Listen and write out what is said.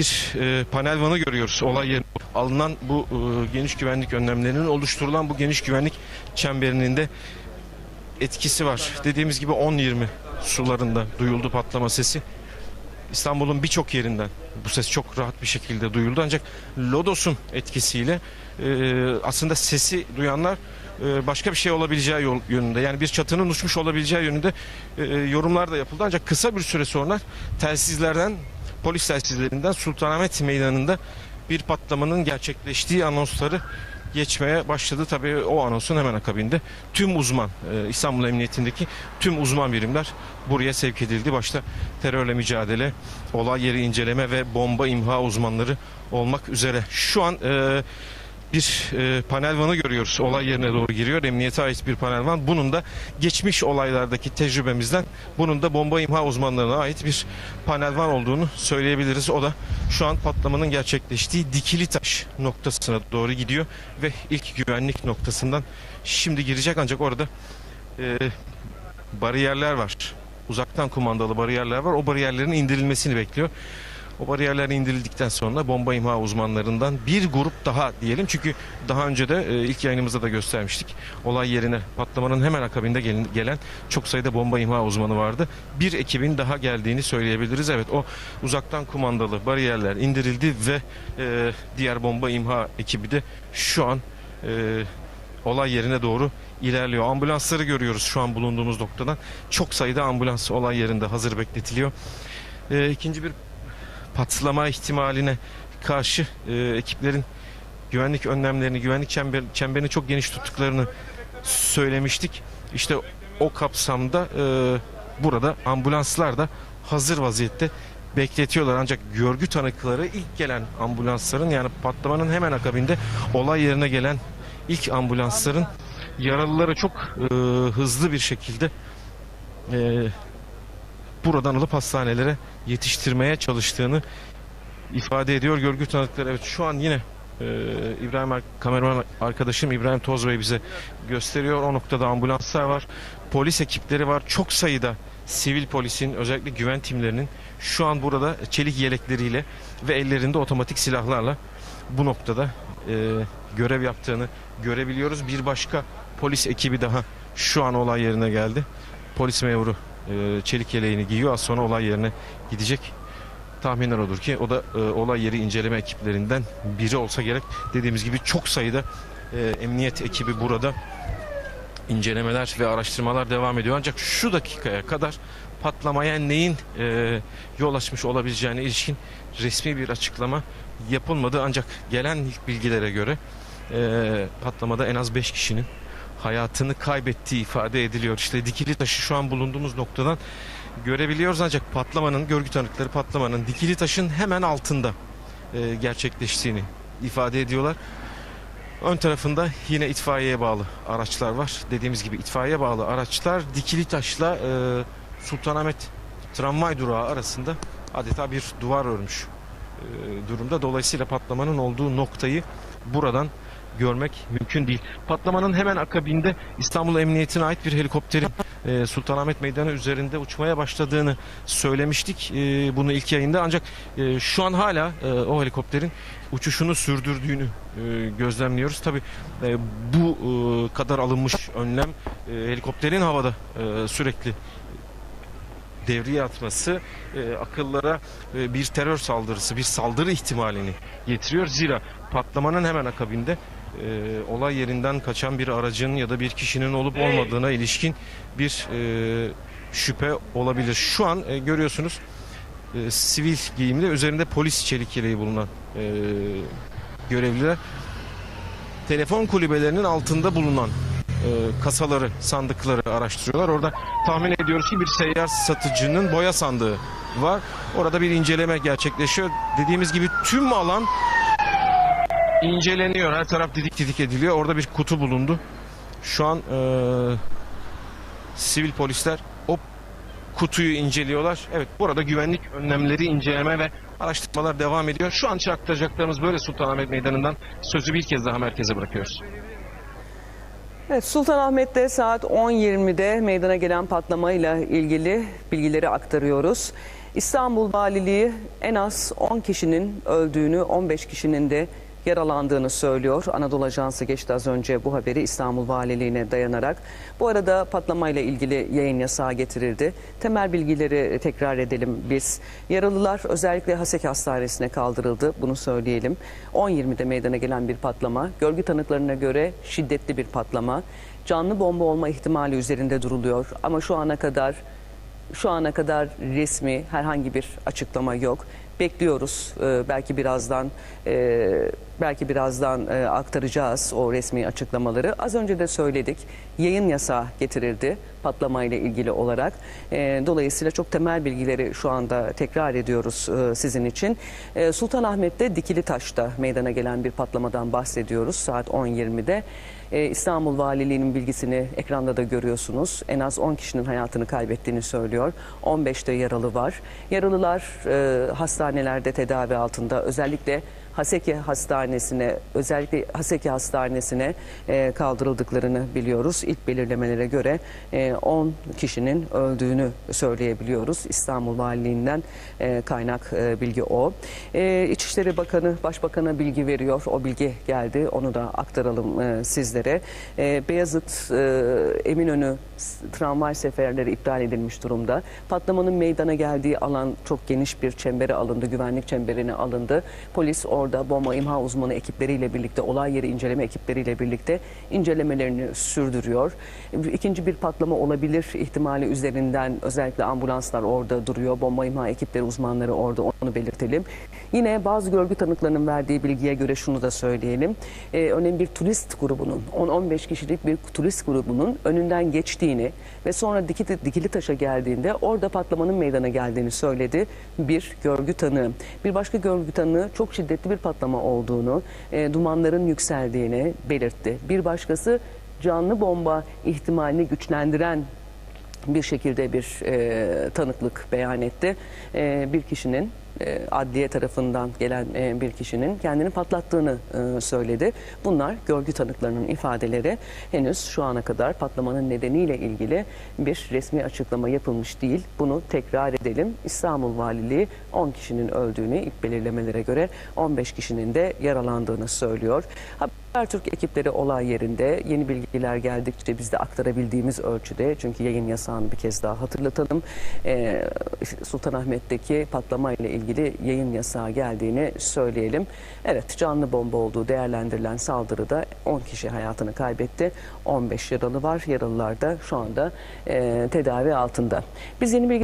bir e, panel vanı görüyoruz olay yerine. Alınan bu e, geniş güvenlik önlemlerinin oluşturulan bu geniş güvenlik çemberinin de etkisi var. Dediğimiz gibi 10-20 sularında duyuldu patlama sesi. İstanbul'un birçok yerinden bu ses çok rahat bir şekilde duyuldu. Ancak Lodos'un etkisiyle e, aslında sesi duyanlar başka bir şey olabileceği yönünde. Yani bir çatının uçmuş olabileceği yönünde e, yorumlar da yapıldı. Ancak kısa bir süre sonra telsizlerden, polis telsizlerinden Sultanahmet Meydanı'nda bir patlamanın gerçekleştiği anonsları geçmeye başladı. Tabii o anonsun hemen akabinde tüm uzman e, İstanbul Emniyetindeki tüm uzman birimler buraya sevk edildi. Başta terörle mücadele, olay yeri inceleme ve bomba imha uzmanları olmak üzere. Şu an e, bir e, panel vanı görüyoruz. Olay yerine doğru giriyor. Emniyete ait bir panel van. Bunun da geçmiş olaylardaki tecrübemizden bunun da bomba imha uzmanlarına ait bir panel van olduğunu söyleyebiliriz. O da şu an patlamanın gerçekleştiği dikili taş noktasına doğru gidiyor ve ilk güvenlik noktasından şimdi girecek ancak orada e, bariyerler var. Uzaktan kumandalı bariyerler var. O bariyerlerin indirilmesini bekliyor. O bariyerler indirildikten sonra bomba imha uzmanlarından bir grup daha diyelim. Çünkü daha önce de e, ilk yayınımızda da göstermiştik. Olay yerine patlamanın hemen akabinde gelen çok sayıda bomba imha uzmanı vardı. Bir ekibin daha geldiğini söyleyebiliriz. Evet o uzaktan kumandalı bariyerler indirildi ve e, diğer bomba imha ekibi de şu an e, olay yerine doğru ilerliyor. Ambulansları görüyoruz şu an bulunduğumuz noktadan. Çok sayıda ambulans olay yerinde hazır bekletiliyor. E, ikinci bir patlama ihtimaline karşı e, ekiplerin güvenlik önlemlerini, güvenlik çember, çemberini çok geniş tuttuklarını söylemiştik. İşte o kapsamda e, burada ambulanslar da hazır vaziyette bekletiyorlar. Ancak görgü tanıkları ilk gelen ambulansların yani patlamanın hemen akabinde olay yerine gelen ilk ambulansların yaralıları çok e, hızlı bir şekilde e, buradan alıp hastanelere yetiştirmeye çalıştığını ifade ediyor görgü tanıkları. Evet şu an yine e, İbrahim kameraman arkadaşım İbrahim Tozbey bize gösteriyor. O noktada ambulanslar var. Polis ekipleri var. Çok sayıda sivil polisin özellikle güven timlerinin şu an burada çelik yelekleriyle ve ellerinde otomatik silahlarla bu noktada e, görev yaptığını görebiliyoruz. Bir başka polis ekibi daha şu an olay yerine geldi. Polis memuru e, çelik yeleğini giyiyor. Az sonra olay yerine gidecek. Tahminler odur ki o da e, olay yeri inceleme ekiplerinden biri olsa gerek. Dediğimiz gibi çok sayıda e, emniyet ekibi burada incelemeler ve araştırmalar devam ediyor. Ancak şu dakikaya kadar patlamaya neyin e, yol açmış olabileceğine ilişkin resmi bir açıklama yapılmadı. Ancak gelen ilk bilgilere göre e, patlamada en az 5 kişinin hayatını kaybettiği ifade ediliyor. İşte dikili taşı şu an bulunduğumuz noktadan görebiliyoruz ancak patlamanın görgü tanıkları patlamanın dikili taşın hemen altında e, gerçekleştiğini ifade ediyorlar. Ön tarafında yine itfaiyeye bağlı araçlar var. Dediğimiz gibi itfaiyeye bağlı araçlar dikili taşla e, Sultanahmet tramvay durağı arasında adeta bir duvar örmüş e, durumda. Dolayısıyla patlamanın olduğu noktayı buradan görmek mümkün değil. Patlamanın hemen akabinde İstanbul Emniyetine ait bir helikopterin e, Sultanahmet Meydanı üzerinde uçmaya başladığını söylemiştik e, bunu ilk yayında ancak e, şu an hala o helikopterin uçuşunu sürdürdüğünü gözlemliyoruz. Tabi bu kadar alınmış önlem helikopterin havada sürekli devreye atması e, akıllara e, bir terör saldırısı, bir saldırı ihtimalini getiriyor. Zira patlamanın hemen akabinde e, olay yerinden kaçan bir aracın ya da bir kişinin olup olmadığına ilişkin bir e, şüphe olabilir. Şu an e, görüyorsunuz e, sivil giyimli üzerinde polis çelik yeleği bulunan e, görevliler telefon kulübelerinin altında bulunan e, kasaları, sandıkları araştırıyorlar. Orada tahmin ediyoruz ki bir seyyar satıcının boya sandığı var. Orada bir inceleme gerçekleşiyor. Dediğimiz gibi tüm alan inceleniyor. Her taraf didik didik ediliyor. Orada bir kutu bulundu. Şu an e, sivil polisler o kutuyu inceliyorlar. Evet burada güvenlik önlemleri inceleme ve araştırmalar devam ediyor. Şu an aktaracaklarımız böyle Sultanahmet Meydanı'ndan sözü bir kez daha merkeze bırakıyoruz. Evet, Sultanahmet'te saat 10.20'de meydana gelen patlamayla ilgili bilgileri aktarıyoruz. İstanbul Valiliği en az 10 kişinin öldüğünü, 15 kişinin de yaralandığını söylüyor. Anadolu Ajansı geçti az önce bu haberi İstanbul Valiliğine dayanarak. Bu arada patlamayla ilgili yayın yasağı getirildi. Temel bilgileri tekrar edelim biz. Yaralılar özellikle Haseki Hastanesi'ne kaldırıldı. Bunu söyleyelim. 10.20'de meydana gelen bir patlama. Görgü tanıklarına göre şiddetli bir patlama. Canlı bomba olma ihtimali üzerinde duruluyor. Ama şu ana kadar şu ana kadar resmi herhangi bir açıklama yok. Bekliyoruz. Ee, belki birazdan e, belki birazdan e, aktaracağız o resmi açıklamaları. Az önce de söyledik. Yayın yasağı getirildi patlamayla ilgili olarak. E, dolayısıyla çok temel bilgileri şu anda tekrar ediyoruz e, sizin için. E, Sultanahmet'te Dikili Taş'ta meydana gelen bir patlamadan bahsediyoruz saat 10.20'de. Ee, İstanbul Valiliği'nin bilgisini ekranda da görüyorsunuz. En az 10 kişinin hayatını kaybettiğini söylüyor. 15'te yaralı var. Yaralılar e, hastanelerde tedavi altında. Özellikle Haseki Hastanesi'ne, özellikle Haseki Hastanesi'ne e, kaldırıldıklarını biliyoruz. İlk belirlemelere göre e, 10 kişinin öldüğünü söyleyebiliyoruz. İstanbul Valiliği'nden e, kaynak e, bilgi o. E, İçişleri Bakanı, Başbakan'a bilgi veriyor. O bilgi geldi. Onu da aktaralım e, sizlere. E, Beyazıt, e, Eminönü tramvay seferleri iptal edilmiş durumda. Patlamanın meydana geldiği alan çok geniş bir çembere alındı. Güvenlik çemberine alındı. Polis orada bomba imha uzmanı ekipleriyle birlikte, olay yeri inceleme ekipleriyle birlikte incelemelerini sürdürüyor. İkinci bir patlama olabilir ihtimali üzerinden özellikle ambulanslar orada duruyor. Bomba imha ekipleri uzmanları orada onu belirtelim. Yine bazı görgü tanıklarının verdiği bilgiye göre şunu da söyleyelim. Ee, örneğin bir turist grubunun 10-15 kişilik bir turist grubunun önünden geçtiğini ve sonra Dikili, Dikili Taş'a geldiğinde orada patlamanın meydana geldiğini söyledi bir görgü tanığı. Bir başka görgü tanığı çok şiddetli bir patlama olduğunu, e, dumanların yükseldiğini belirtti. Bir başkası canlı bomba ihtimalini güçlendiren bir şekilde bir e, tanıklık beyan etti. E, bir kişinin e, adliye tarafından gelen e, bir kişinin kendini patlattığını e, söyledi. Bunlar görgü tanıklarının ifadeleri. Henüz şu ana kadar patlamanın nedeniyle ilgili bir resmi açıklama yapılmış değil. Bunu tekrar edelim. İstanbul Valiliği 10 kişinin öldüğünü ilk belirlemelere göre 15 kişinin de yaralandığını söylüyor. Habertürk ekipleri olay yerinde yeni bilgiler geldikçe biz de aktarabildiğimiz ölçüde çünkü yayın yasağını bir kez daha hatırlatalım. Ee, Sultanahmet'teki patlama ile ilgili yayın yasağı geldiğini söyleyelim. Evet canlı bomba olduğu değerlendirilen saldırıda 10 kişi hayatını kaybetti. 15 yaralı var. Yaralılar da şu anda e, tedavi altında. Biz yeni bilgi